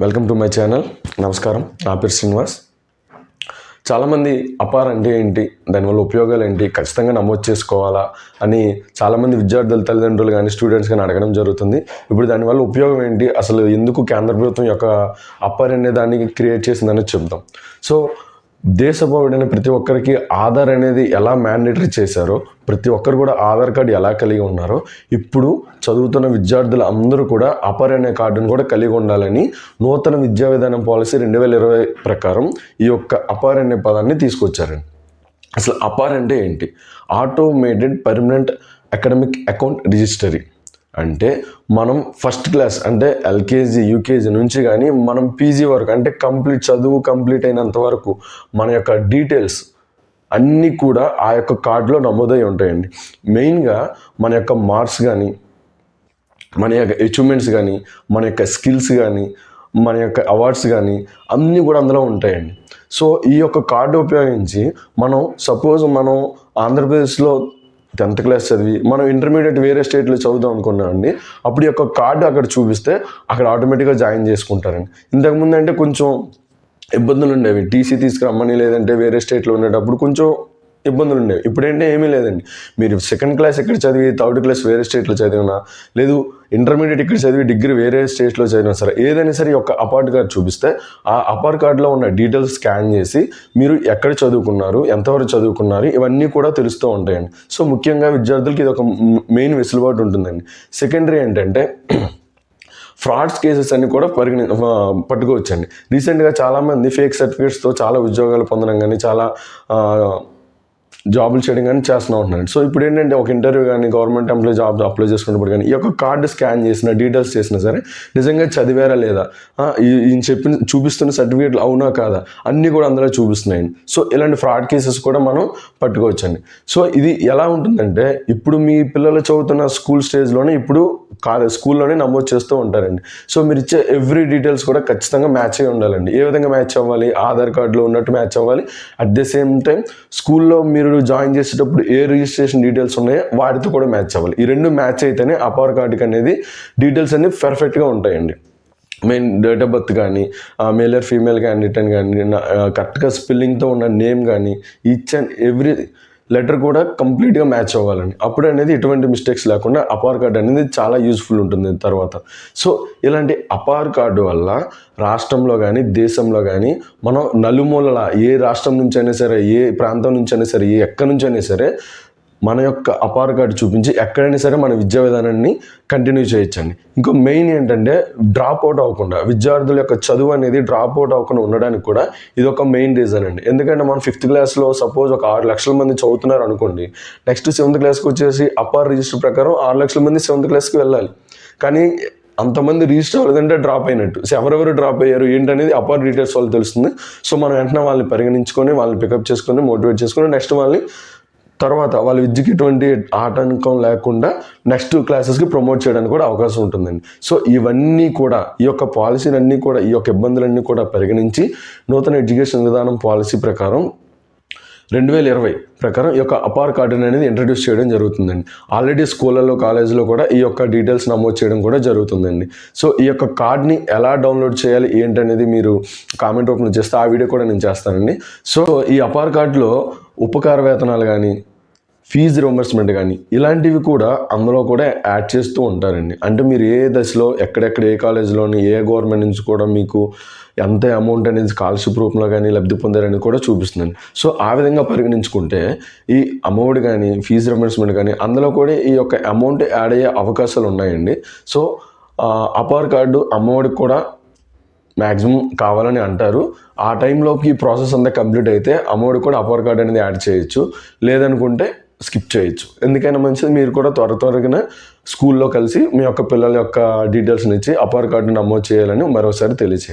Welcome to my channel. నమస్కారం. నా పేరు శ్రీనివాస్. చాలామంది అపార్ అంటే ఏంటి దానివల్ల ఉపయోగాలు ఏంటి ఖచ్చితంగా నమోదు చేసుకోవాలా అని చాలామంది విద్యార్థుల తల్లిదండ్రులు కానీ స్టూడెంట్స్ కానీ అడగడం జరుగుతుంది. ఇప్పుడు దానివల్ల ఉపయోగం ఏంటి అసలు ఎందుకు కేంద్ర ప్రభుత్వం యొక్క అపార్ అనే దాన్ని క్రియేట్ చేసిందని చెప్తాం సో దేశ ప్రతి ఒక్కరికి ఆధార్ అనేది ఎలా మ్యాండేటరీ చేశారో ప్రతి ఒక్కరు కూడా ఆధార్ కార్డు ఎలా కలిగి ఉన్నారో ఇప్పుడు చదువుతున్న విద్యార్థులు అందరూ కూడా అపర్ అనే కార్డును కూడా కలిగి ఉండాలని నూతన విద్యా విధానం పాలసీ రెండు వేల ఇరవై ప్రకారం ఈ యొక్క అపార్ అనే పదాన్ని తీసుకొచ్చారండి. అసలు అపార్ అంటే ఏంటి? Automated permanent academic account registry. అంటే మనం ఫస్ట్ క్లాస్ అంటే ఎల్కేజీ యూకేజీ నుంచి కానీ మనం పీజీ వరకు అంటే కంప్లీట్ చదువు కంప్లీట్ అయినంత వరకు మన యొక్క డీటెయిల్స్ అన్నీ కూడా ఆ యొక్క కార్డులో నమోదై ఉంటాయండి. మెయిన్గా మన యొక్క మార్క్స్ కానీ మన యొక్క అచీవ్మెంట్స్ కానీ మన యొక్క స్కిల్స్ కానీ మన యొక్క అవార్డ్స్ కానీ అన్నీ కూడా అందులో ఉంటాయండి. సో ఈ యొక్క కార్డు ఉపయోగించి మనం సపోజ్ మనం ఆంధ్రప్రదేశ్లో టెన్త్ క్లాస్ చదివి మనం ఇంటర్మీడియట్ వేరే స్టేట్లో చదువుదాం అనుకున్నామండి అప్పుడు యొక్క కార్డు అక్కడ చూపిస్తే అక్కడ ఆటోమేటిక్గా జాయిన్ చేసుకుంటారండి. ఇంతకుముందు అంటే కొంచెం ఇబ్బందులు ఉండేవి. టీసీ తీసుకురమ్మని లేదంటే వేరే స్టేట్లో ఉండేటప్పుడు కొంచెం ఇబ్బందులు ఉండేవి. ఇప్పుడేంటే ఏమీ లేదండి. మీరు సెకండ్ క్లాస్ ఇక్కడ చదివి థర్డ్ క్లాస్ వేరే స్టేట్లో చదివినా లేదు ఇంటర్మీడియట్ ఇక్కడ చదివి డిగ్రీ వేరే స్టేట్లో చదివినా సరే ఏదైనా సరే ఒక అపార్ట్ కార్డ్ చూపిస్తే ఆ అపార్ట్ కార్డులో ఉన్న డీటెయిల్స్ స్కాన్ చేసి మీరు ఎక్కడ చదువుకున్నారు ఎంతవరకు చదువుకున్నారు ఇవన్నీ కూడా తెలుస్తూ ఉంటాయండి. సో ముఖ్యంగా విద్యార్థులకి ఇది ఒక మెయిన్ వెసులుబాటు ఉంటుందండి. సెకండరీ ఏంటంటే ఫ్రాడ్స్ కేసెస్ అన్ని కూడా పరిగణి పట్టుకోవచ్చండి. రీసెంట్గా చాలామంది ఫేక్ సర్టిఫికేట్స్తో చాలా ఉద్యోగాలు పొందడం కానీ చాలా జాబులు చేయడం కానీ చేస్తూ ఉంటున్నాను సో ఇప్పుడు ఏంటంటే ఒక ఇంటర్వ్యూ కానీ గవర్నమెంట్ ఎంప్లాయీ జాబ్ అప్లై చేసుకున్నప్పుడు కానీ ఈ యొక్క కార్డు స్కాన్ చేసిన డీటెయిల్స్ చేసినా సరే నిజంగా చదివారా లేదా? ఈయన చెప్పిన చూపిస్తున్న సర్టిఫికేట్లు అవునా కాదా? అన్నీ కూడా అందులో చూపిస్తున్నాయి సో ఇలాంటి ఫ్రాడ్ కేసెస్ కూడా మనం పట్టుకోవచ్చండి. సో ఇది ఎలా ఉంటుందంటే ఇప్పుడు మీ పిల్లలు చదువుతున్న స్కూల్ స్టేజ్లోనే ఇప్పుడు కాలేజ్ స్కూల్లోనే నమోదు చేస్తూ ఉంటారండి. సో మీరు ఇచ్చే ఎవ్రీ డీటెయిల్స్ కూడా ఖచ్చితంగా మ్యాచ్ అయి ఉండాలండి. ఏ విధంగా మ్యాచ్ అవ్వాలి? ఆధార్ కార్డులో ఉన్నట్టు మ్యాచ్ అవ్వాలి? అట్ ద సేమ్ టైం స్కూల్లో మీరు జాయిన్ చేసేటప్పుడు ఏ రిజిస్ట్రేషన్ డీటెయిల్స్ ఉన్నాయో వాటితో కూడా మ్యాచ్ అవ్వాలి. ఈ రెండు మ్యాచ్ అయితేనే అపార్ కార్డుకి అనేది డీటెయిల్స్ అన్ని పర్ఫెక్ట్గా ఉంటాయండి. మెయిన్ డేట్ ఆఫ్ బర్త్ కానీ మేల్ ఆర్ ఫీమేల్ క్యాండిడేట్ అని కానీ కరెక్ట్గా స్పెల్లింగ్తో ఉన్న నేమ్ కానీ ఈచ్ అండ్ ఎవ్రీ లెటర్ కూడా కంప్లీట్గా మ్యాచ్ అవ్వాలని అప్పుడు అనేది ఎటువంటి మిస్టేక్స్ లేకుండా అపార్ కార్డ్ అనేది చాలా యూస్ఫుల్ ఉంటుంది తర్వాత. సో ఇలాంటి అపార్ కార్డు వల్ల రాష్ట్రంలో కానీ దేశంలో కానీ మనం నలుమూలల ఏ రాష్ట్రం నుంచి అయినా సరే ఏ ప్రాంతం నుంచి అయినా సరే ఏ ఎక్కడి నుంచి అయినా సరే మన యొక్క అపార్ కార్డు చూపించి ఎక్కడైనా సరే మన విద్యా విధానాన్ని కంటిన్యూ చేయొచ్చండి. ఇంకో మెయిన్ ఏంటంటే డ్రాప్ అవుట్ అవ్వకుండా విద్యార్థుల యొక్క చదువు అనేది డ్రాప్ అవుట్ అవ్వకుండా ఉండడానికి కూడా ఇది ఒక మెయిన్ రీజన్ అండి. ఎందుకంటే మనం ఫిఫ్త్ క్లాస్లో సపోజ్ ఒక ఆరు లక్షల మంది చదువుతున్నారు అనుకోండి నెక్స్ట్ సెవెంత్ క్లాస్కి వచ్చేసి అపార్ రిజిస్టర్ ప్రకారం ఆరు లక్షల మంది సెవెంత్ క్లాస్కి వెళ్ళాలి. కానీ అంతమంది రిజిస్టర్ అవ్వలేదంటే డ్రాప్ అయినట్టు. సో ఎవరెవరు డ్రాప్ అయ్యారు ఏంటనేది అపార్ డీటెయిల్స్ వాళ్ళు తెలుస్తుంది. సో మనం వెంటనే వాళ్ళని పరిగణించుకొని వాళ్ళని పికప్ చేసుకొని మోటివేట్ చేసుకొని నెక్స్ట్ వాళ్ళని తర్వాత వాళ్ళ విద్యకి ఎటువంటి ఆటంకం లేకుండా నెక్స్ట్ క్లాసెస్కి ప్రమోట్ చేయడానికి కూడా అవకాశం ఉంటుందండి. సో ఇవన్నీ కూడా ఈ యొక్క పాలసీలన్నీ కూడా ఈ యొక్క ఇబ్బందులన్నీ కూడా పరిగణించి నూతన ఎడ్యుకేషన్ విధానం పాలసీ ప్రకారం రెండు వేల ఇరవై ప్రకారం ఈ యొక్క అపార్ కార్డు అనేది ఇంట్రడ్యూస్ చేయడం జరుగుతుందండి. ఆల్రెడీ స్కూళ్ళలో కాలేజీలో కూడా ఈ యొక్క డీటెయిల్స్ నమోదు చేయడం కూడా జరుగుతుందండి. సో ఈ యొక్క కార్డ్ని ఎలా డౌన్లోడ్ చేయాలి ఏంటనేది మీరు కామెంట్ రూపంలో చేస్తే ఆ వీడియో కూడా నేను చేస్తానండి. సో ఈ అపార్ కార్డులో ఉపకార వేతనాలు కానీ ఫీజు రియంబర్స్మెంట్ కానీ ఇలాంటివి కూడా అందులో కూడా యాడ్ చేస్తూ ఉంటారండి. అంటే మీరు ఏ దశలో ఎక్కడెక్కడ ఏ కాలేజీలోని ఏ గవర్నమెంట్ నుంచి కూడా మీకు ఎంత అమౌంట్ అనేది స్కాలర్షిప్ రూపంలో కానీ లబ్ధి పొందారని కూడా చూపిస్తుందండి. సో ఆ విధంగా పరిగణించుకుంటే ఈ అమౌంట్ కానీ ఫీజు రియంబర్స్మెంట్ కానీ అందులో కూడా ఈ యొక్క అమౌంట్ యాడ్ అయ్యే అవకాశాలు ఉన్నాయండి. సో అపార్ కార్డు అమ్మఒడికి కూడా మ్యాక్సిమం కావాలని అంటారు. ఆ టైంలోకి ఈ ప్రాసెస్ అంతా కంప్లీట్ అయితే అమౌంట్ కూడా అపార్ కార్డ్ అనేది యాడ్ చేయొచ్చు. లేదనుకుంటే స్కిప్ చేయొచ్చు. ఎందుకైనా మంచిది మీరు కూడా త్వర త్వరగానే స్కూల్లో కలిసి మీ యొక్క పిల్లల యొక్క డీటెయిల్స్ని ఇచ్చి అపార్ కార్డు నమోదు చేయాలని మరోసారి తెలియచేయండి.